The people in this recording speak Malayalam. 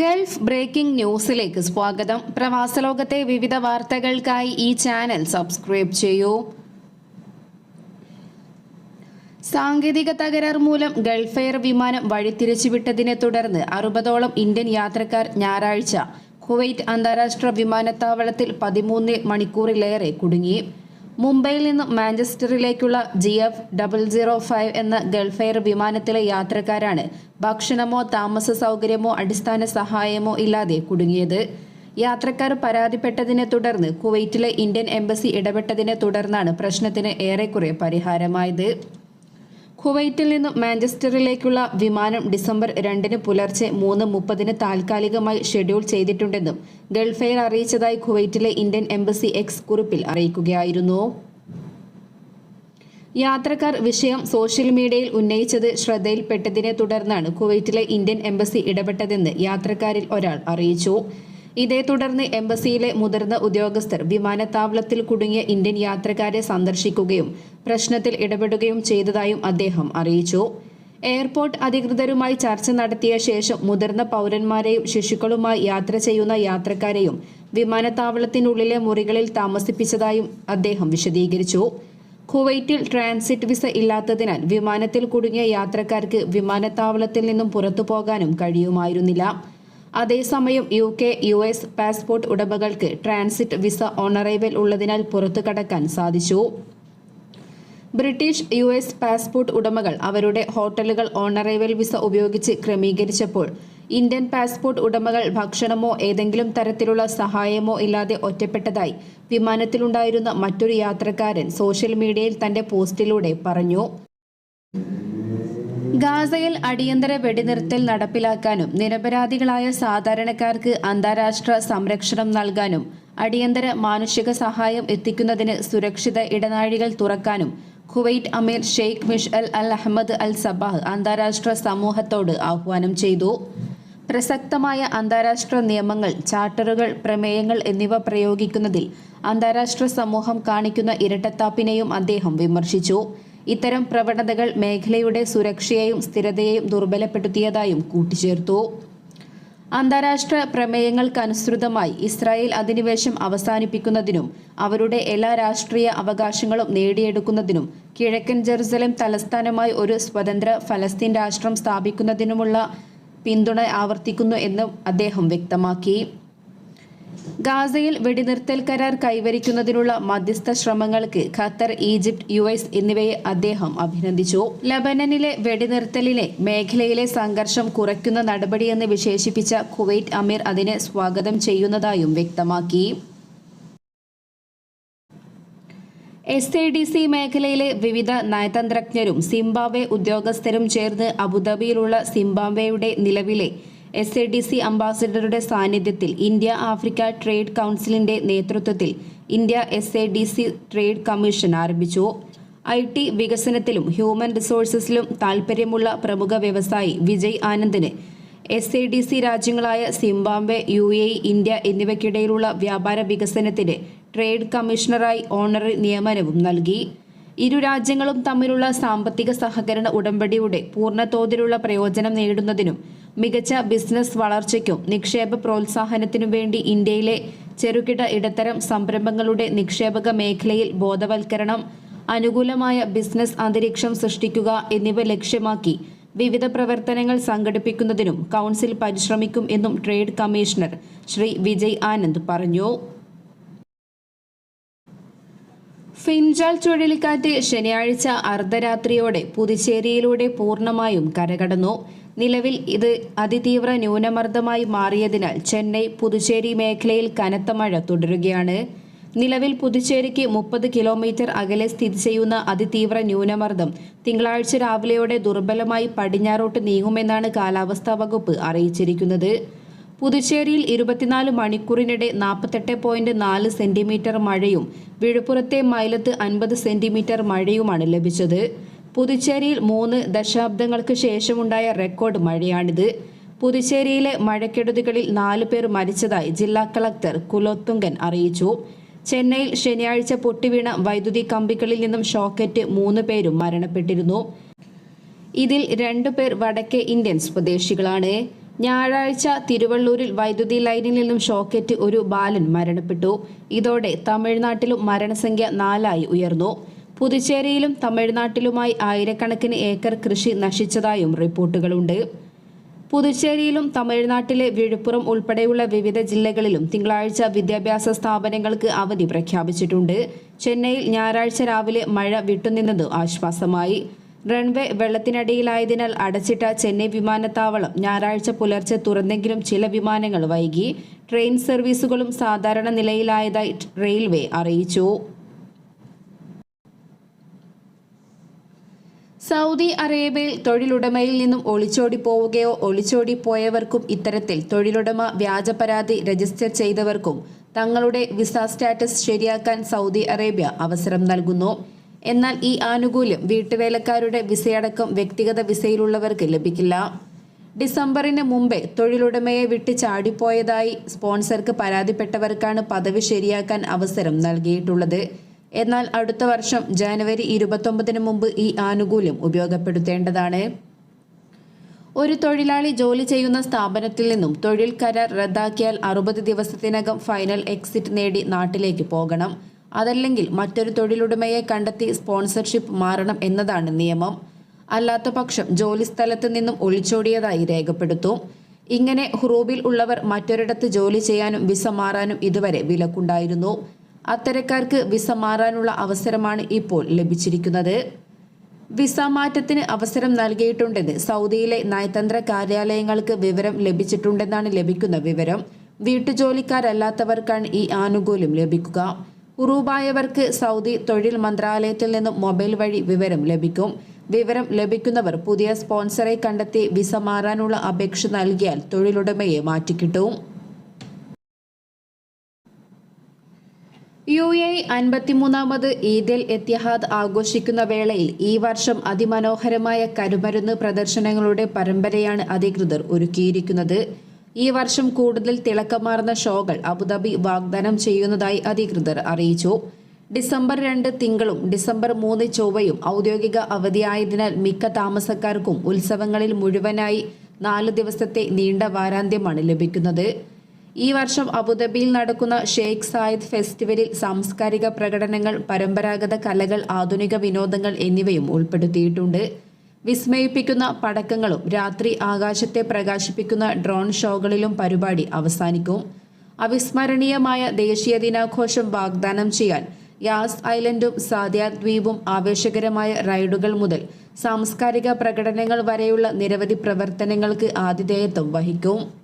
ഗൾഫ് ബ്രേക്കിംഗ് ന്യൂസിലേക്ക് സ്വാഗതം. പ്രവാസലോകത്തെ വിവിധ വാർത്തകൾക്കായി ഈ ചാനൽ സബ്സ്ക്രൈബ് ചെയ്യൂ. സാങ്കേതിക തകരാർ മൂലം ഗൾഫ് എയർ വിമാനം വഴിതിരിച്ചുവിട്ടതിനെ തുടർന്ന് അറുപതോളം ഇന്ത്യൻ യാത്രക്കാർ ഞായറാഴ്ച കുവൈറ്റ് അന്താരാഷ്ട്ര വിമാനത്താവളത്തിൽ പതിമൂന്ന് മണിക്കൂറിലേറെ കുടുങ്ങി. മുംബൈയിൽ നിന്നും മാഞ്ചസ്റ്ററിലേക്കുള്ള G F double zero five എന്ന ഗൾഫ് എയർ വിമാനത്തിലെ യാത്രക്കാരാണ് ഭക്ഷണമോ താമസ സൗകര്യമോ അടിസ്ഥാന സഹായമോ ഇല്ലാതെ കുടുങ്ങിയത്. യാത്രക്കാർ പരാതിപ്പെട്ടതിനെ തുടർന്ന് കുവൈറ്റിലെ ഇന്ത്യൻ എംബസി ഇടപെട്ടതിനെ തുടർന്നാണ് പ്രശ്നത്തിന് ഏറെക്കുറെ പരിഹാരമായത്. കുവൈറ്റിൽ നിന്നും മാഞ്ചസ്റ്ററിലേക്കുള്ള വിമാനം ഡിസംബർ രണ്ടിന് പുലർച്ചെ മൂന്ന് മുപ്പതിന് താൽക്കാലികമായി ഷെഡ്യൂൾ ചെയ്തിട്ടുണ്ടെന്നും ഗൾഫ് എയർ അറിയിച്ചതായി കുവൈറ്റിലെ ഇന്ത്യൻ എംബസി എക്സ് കുറിപ്പിൽ അറിയിക്കുകയായിരുന്നു. യാത്രക്കാർ വിഷയം സോഷ്യൽ മീഡിയയിൽ ഉന്നയിച്ചത് ശ്രദ്ധയിൽപ്പെട്ടതിനെ തുടർന്നാണ് കുവൈറ്റിലെ ഇന്ത്യൻ എംബസി ഇടപെട്ടതെന്ന് യാത്രക്കാരിൽ ഒരാൾ അറിയിച്ചു. ഇതേ തുടർന്ന് എംബസിയിലെ മുതിർന്ന ഉദ്യോഗസ്ഥർ വിമാനത്താവളത്തിൽ കുടുങ്ങിയ ഇന്ത്യൻ യാത്രക്കാരെ സന്ദർശിക്കുകയും പ്രശ്നത്തിൽ ഇടപെടുകയും ചെയ്തതായും അദ്ദേഹം അറിയിച്ചു. എയർപോർട്ട് അധികൃതരുമായി ചർച്ച നടത്തിയ ശേഷം മുതിർന്ന പൗരന്മാരെയും ശിശുക്കളുമായി യാത്ര ചെയ്യുന്ന യാത്രക്കാരെയും വിമാനത്താവളത്തിനുള്ളിലെ മുറികളിൽ താമസിപ്പിച്ചതായും അദ്ദേഹം വിശദീകരിച്ചു. കുവൈറ്റിൽ ട്രാൻസിറ്റ് വിസ ഇല്ലാത്തതിനാൽ വിമാനത്തിൽ കുടുങ്ങിയ യാത്രക്കാർക്ക് വിമാനത്താവളത്തിൽ നിന്നും പുറത്തു പോകാനും കഴിയുമായിരുന്നില്ല. അതേസമയം U K U S passport ഉടമകൾക്ക് ട്രാൻസിറ്റ് വിസ ഓണറൈവൽ ഉള്ളതിനാൽ പുറത്തു കടക്കാൻ സാധിച്ചു. ബ്രിട്ടീഷ് യു എസ് പാസ്പോർട്ട് ഉടമകൾ അവരുടെ ഹോട്ടലുകൾ ഓണറൈവൽ വിസ ഉപയോഗിച്ച് ക്രമീകരിച്ചപ്പോൾ ഇന്ത്യൻ പാസ്പോർട്ട് ഉടമകൾ ഭക്ഷണമോ ഏതെങ്കിലും തരത്തിലുള്ള സഹായമോ ഇല്ലാതെ ഒറ്റപ്പെട്ടതായി വിമാനത്തിലുണ്ടായിരുന്ന മറ്റൊരു യാത്രക്കാരൻ സോഷ്യൽ മീഡിയയിൽ തന്റെ പോസ്റ്റിലൂടെ പറഞ്ഞു. ഗാസയിൽ അടിയന്തര വെടിനിർത്തൽ നടപ്പിലാക്കാനും നിരപരാധികളായ സാധാരണക്കാർക്ക് അന്താരാഷ്ട്ര സംരക്ഷണം നൽകാനും അടിയന്തര മാനുഷിക സഹായം എത്തിക്കുന്നതിന് സുരക്ഷിത ഇടനാഴികൾ തുറക്കാനും കുവൈറ്റ് അമീർ Sheikh Mishal Al Ahmad Al Sabah അന്താരാഷ്ട്ര സമൂഹത്തോട് ആഹ്വാനം ചെയ്തു. പ്രസക്തമായ അന്താരാഷ്ട്ര നിയമങ്ങൾ ചാർട്ടറുകൾ പ്രമേയങ്ങൾ എന്നിവ പ്രയോഗിക്കുന്നതിൽ അന്താരാഷ്ട്ര സമൂഹം കാണിക്കുന്ന ഇരട്ടത്താപ്പിനെയും അദ്ദേഹം വിമർശിച്ചു. ഇത്തരം പ്രവണതകൾ മേഖലയുടെ സുരക്ഷയെയും സ്ഥിരതയെയും ദുർബലപ്പെടുത്തിയതായും കൂട്ടിച്ചേർത്തു. അന്താരാഷ്ട്ര പ്രമേയങ്ങൾക്കനുസൃതമായി ഇസ്രായേൽ അധിനിവേശം അവസാനിപ്പിക്കുന്നതിനും അവരുടെ എല്ലാ രാഷ്ട്രീയ അവകാശങ്ങളും നേടിയെടുക്കുന്നതിനും കിഴക്കൻ ജെറുസലേം തലസ്ഥാനമായി ഒരു സ്വതന്ത്ര ഫലസ്തീൻ രാഷ്ട്രം സ്ഥാപിക്കുന്നതിനുമുള്ള പിന്തുണ ആവർത്തിക്കുന്നു എന്നും അദ്ദേഹം വ്യക്തമാക്കി. ഗാസയിൽ വെടിനിർത്തൽ കരാർ കൈവരിക്കുന്നതിനുള്ള മധ്യസ്ഥ ശ്രമങ്ങൾക്ക് ഖത്തർ ഈജിപ്ത് യു എസ് എന്നിവയെ അദ്ദേഹം അഭിനന്ദിച്ചു. ലബനനിലെ വെടിനിർത്തലിനെ മേഖലയിലെ സംഘർഷം കുറയ്ക്കുന്ന നടപടിയെന്ന് വിശേഷിപ്പിച്ച കുവൈറ്റ് അമീർ അതിനെ സ്വാഗതം ചെയ്യുന്നതായും വ്യക്തമാക്കി. എസ് എ ഡി സി മേഖലയിലെ വിവിധ നയതന്ത്രജ്ഞരും സിംബാബ്വെ ഉദ്യോഗസ്ഥരും ചേർന്ന് അബുദാബിയിലുള്ള സിംബാബ്വെയുടെ നിലവിലെ എസ് എ ഡി സി അംബാസിഡറുടെ സാന്നിധ്യത്തിൽ ഇന്ത്യ ആഫ്രിക്ക ട്രേഡ് കൗൺസിലിന്റെ നേതൃത്വത്തിൽ India S A D C trade commission ആരംഭിച്ചു. ഐ ടി വികസനത്തിലും ഹ്യൂമൻ റിസോഴ്സസിലും താൽപ്പര്യമുള്ള പ്രമുഖ വ്യവസായി വിജയ് ആനന്ദിന് എസ് എ ഡി സി രാജ്യങ്ങളായ സിംബാബ്വെ യു എ ഇന്ത്യ എന്നിവയ്ക്കിടയിലുള്ള വ്യാപാര വികസനത്തിന് ട്രേഡ് കമ്മീഷണറായി ഓണറി നിയമനവും നൽകി. ഇരു രാജ്യങ്ങളും തമ്മിലുള്ള സാമ്പത്തിക സഹകരണ ഉടമ്പടിയുടെ പൂർണതോതിലുള്ള പ്രയോജനം നേടുന്നതിനും മികച്ച ബിസിനസ് വളർച്ചയ്ക്കും നിക്ഷേപ പ്രോത്സാഹനത്തിനും വേണ്ടി ഇന്ത്യയിലെ ചെറുകിട ഇടത്തരം സംരംഭങ്ങളുടെ നിക്ഷേപക മേഖലയിൽ ബോധവൽക്കരണം അനുകൂലമായ ബിസിനസ് അന്തരീക്ഷം സൃഷ്ടിക്കുക എന്നിവ ലക്ഷ്യമാക്കി വിവിധ പ്രവർത്തനങ്ങൾ സംഘടിപ്പിക്കുന്നതിനും കൗൺസിൽ പരിശ്രമിക്കും എന്നും ട്രേഡ് കമ്മീഷണർ ശ്രീ വിജയ് ആനന്ദ് പറഞ്ഞു. ഫിൻജാൽ ചുഴലിക്കാറ്റ് ശനിയാഴ്ച അർദ്ധരാത്രിയോടെ പുതുച്ചേരിയിലൂടെ പൂർണമായും കരകടന്നു. നിലവിൽ ഇത് അതിതീവ്ര ന്യൂനമർദ്ദമായി മാറിയതിനാൽ ചെന്നൈ പുതുച്ചേരി മേഖലയിൽ കനത്ത മഴ തുടരുകയാണ്. നിലവിൽ പുതുച്ചേരിക്ക് മുപ്പത് കിലോമീറ്റർ അകലെ സ്ഥിതി ചെയ്യുന്ന അതിതീവ്ര ന്യൂനമർദ്ദം തിങ്കളാഴ്ച രാവിലെയോടെ ദുർബലമായി പടിഞ്ഞാറോട്ട് നീങ്ങുമെന്നാണ് കാലാവസ്ഥാ വകുപ്പ് അറിയിച്ചിരിക്കുന്നത്. പുതുച്ചേരിയിൽ ഇരുപത്തിനാല് മണിക്കൂറിനിടെ നാൽപ്പത്തെട്ട് പോയിന്റ് നാല് സെന്റിമീറ്റർ മഴയും വിഴുപ്പുറത്തെ മൈലത്ത് അൻപത് സെന്റിമീറ്റർ മഴയുമാണ് ലഭിച്ചത്. പുതുച്ചേരിയിൽ മൂന്ന് ദശാബ്ദങ്ങൾക്ക് ശേഷമുണ്ടായ റെക്കോർഡ് മഴയാണിത്. പുതുച്ചേരിയിലെ മഴക്കെടുതികളിൽ നാല് പേർ മരിച്ചതായി ജില്ലാ കളക്ടർ കുലോത്തുങ്കൻ അറിയിച്ചു. ചെന്നൈയിൽ ശനിയാഴ്ച പൊട്ടിവീണ വൈദ്യുതി കമ്പികളിൽ നിന്നും ഷോക്കറ്റ് മൂന്ന് പേരും മരണപ്പെട്ടിരുന്നു. ഇതിൽ രണ്ടു പേർ വടക്കേ ഇന്ത്യൻ സ്വദേശികളാണ്. ഞായറാഴ്ച തിരുവള്ളൂരിൽ വൈദ്യുതി ലൈനിൽ നിന്നും ഷോക്കറ്റ് ഒരു ബാലൻ മരണപ്പെട്ടു. ഇതോടെ തമിഴ്നാട്ടിലും മരണസംഖ്യ നാലായി ഉയർന്നു. പുതുച്ചേരിയിലും തമിഴ്നാട്ടിലുമായി ആയിരക്കണക്കിന് ഏക്കർ കൃഷി നശിച്ചതായും റിപ്പോർട്ടുകളുണ്ട്. പുതുച്ചേരിയിലും തമിഴ്നാട്ടിലെ വിഴുപ്പുറം ഉൾപ്പെടെയുള്ള വിവിധ ജില്ലകളിലും തിങ്കളാഴ്ച വിദ്യാഭ്യാസ സ്ഥാപനങ്ങൾക്ക് അവധി പ്രഖ്യാപിച്ചിട്ടുണ്ട്. ചെന്നൈയിൽ ഞായറാഴ്ച രാവിലെ മഴ വിട്ടുനിന്നത് ആശ്വാസമായി. റൺവേ വെള്ളത്തിനടിയിലായതിനാൽ അടച്ചിട്ട ചെന്നൈ വിമാനത്താവളം ഞായറാഴ്ച പുലർച്ചെ തുറന്നെങ്കിലും ചില വിമാനങ്ങൾ വൈകി. ട്രെയിൻ സർവീസുകളും സാധാരണ നിലയിലായതായി റെയിൽവേ അറിയിച്ചു. സൗദി അറേബ്യയിൽ തൊഴിലുടമയിൽ നിന്നും ഒളിച്ചോടി പോവുകയോ ഒളിച്ചോടി പോയവർക്കും ഇത്തരത്തിൽ തൊഴിലുടമ വ്യാജ പരാതി രജിസ്റ്റർ ചെയ്തവർക്കും തങ്ങളുടെ വിസ സ്റ്റാറ്റസ് ശരിയാക്കാൻ സൗദി അറേബ്യ അവസരം നൽകുന്നു. എന്നാൽ ഈ ആനുകൂല്യം വീട്ടുവേലക്കാരുടെ വിസയടക്കം വ്യക്തിഗത വിസയിലുള്ളവർക്ക് ലഭിക്കില്ല. ഡിസംബറിന് മുമ്പേ തൊഴിലുടമയെ വിട്ട് ചാടിപ്പോയതായി സ്പോൺസർക്ക് പരാതിപ്പെട്ടവർക്കാണ് പദവി ശരിയാക്കാൻ അവസരം നൽകിയിട്ടുള്ളത്. എന്നാൽ അടുത്ത വർഷം ജനുവരി ഇരുപത്തൊമ്പതിന് മുമ്പ് ഈ ആനുകൂല്യം ഉപയോഗപ്പെടുത്തേണ്ടതാണ്. ഒരു തൊഴിലാളി ജോലി ചെയ്യുന്ന സ്ഥാപനത്തിൽ നിന്നും തൊഴിൽ കരാർ റദ്ദാക്കിയാൽ അറുപത് ദിവസത്തിനകം ഫൈനൽ എക്സിറ്റ് നേടി നാട്ടിലേക്ക് പോകണം. അതല്ലെങ്കിൽ മറ്റൊരു തൊഴിലുടമയെ കണ്ടെത്തി സ്പോൺസർഷിപ്പ് മാറണം എന്നതാണ് നിയമം. അല്ലാത്ത പക്ഷം ജോലി സ്ഥലത്ത് നിന്നും ഒളിച്ചോടിയതായി രേഖപ്പെടുത്തും. ഇങ്ങനെ ഹുറൂബിൽ ഉള്ളവർ മറ്റൊരിടത്ത് ജോലി ചെയ്യാനും വിസ മാറാനും ഇതുവരെ വിലക്കുണ്ടായിരുന്നു. അത്തരക്കാർക്ക് വിസ മാറാനുള്ള അവസരമാണ് ഇപ്പോൾ ലഭിച്ചിരിക്കുന്നത്. വിസ മാറ്റത്തിന് അവസരം നൽകിയിട്ടുണ്ടെന്ന് സൗദിയിലെ നയതന്ത്ര കാര്യാലയങ്ങൾക്ക് വിവരം ലഭിച്ചിട്ടുണ്ടെന്നാണ് ലഭിക്കുന്ന വിവരം. വീട്ടുജോലിക്കാരല്ലാത്തവർക്കാണ് ഈ ആനുകൂല്യം ലഭിക്കുക. ഉറൂബായവർക്ക് സൗദി തൊഴിൽ മന്ത്രാലയത്തിൽ നിന്നും മൊബൈൽ വഴി വിവരം ലഭിക്കും. വിവരം ലഭിക്കുന്നവർ പുതിയ സ്പോൺസറെ കണ്ടെത്തി വിസ മാറാനുള്ള അപേക്ഷ നൽകിയാൽ തൊഴിലുടമയെ മാറ്റിക്കിട്ടും. യു എ അൻപത്തിമൂന്നാമത് ഈദൽ എത്തിഹാദ് ആഘോഷിക്കുന്ന വേളയിൽ ഈ വർഷം അതിമനോഹരമായ കരുമരുന്ന് പ്രദർശനങ്ങളുടെ പരമ്പരയാണ് അധികൃതർ ഒരുക്കിയിരിക്കുന്നത്. ഈ വർഷം കൂടുതൽ തിളക്കമാർന്ന ഷോകൾ അബുദാബി വാഗ്ദാനം ചെയ്യുന്നതായി അധികൃതർ അറിയിച്ചു. ഡിസംബർ രണ്ട് തിങ്കളും ഡിസംബർ മൂന്ന് ചൊവ്വയും ഔദ്യോഗിക അവധിയായതിനാൽ മിക്ക താമസക്കാർക്കും ഉത്സവങ്ങളിൽ മുഴുവനായി നാല് ദിവസത്തെ നീണ്ട വാരാന്ത്യമാണ് ലഭിക്കുന്നത്. ഈ വർഷം അബുദാബിയിൽ നടക്കുന്ന ഷെയ്ഖ് സായിദ് ഫെസ്റ്റിവലിൽ സാംസ്കാരിക പ്രകടനങ്ങൾ പരമ്പരാഗത കലകൾ ആധുനിക വിനോദങ്ങൾ എന്നിവയും ഉൾപ്പെടുത്തിയിട്ടുണ്ട്. വിസ്മയിപ്പിക്കുന്ന പടക്കങ്ങളും രാത്രി ആകാശത്തെ പ്രകാശിപ്പിക്കുന്ന ഡ്രോൺ ഷോകളിലും പരിപാടി അവസാനിക്കും. അവിസ്മരണീയമായ ദേശീയ ദിനാഘോഷം വാഗ്ദാനം ചെയ്യാൻ യാസ് ഐലൻഡും സാദിയ ദ്വീപും ആവേശകരമായ റൈഡുകൾ മുതൽ സാംസ്കാരിക പ്രകടനങ്ങൾ വരെയുള്ള നിരവധി പ്രവർത്തനങ്ങൾക്ക് ആതിഥേയത്വം വഹിക്കും.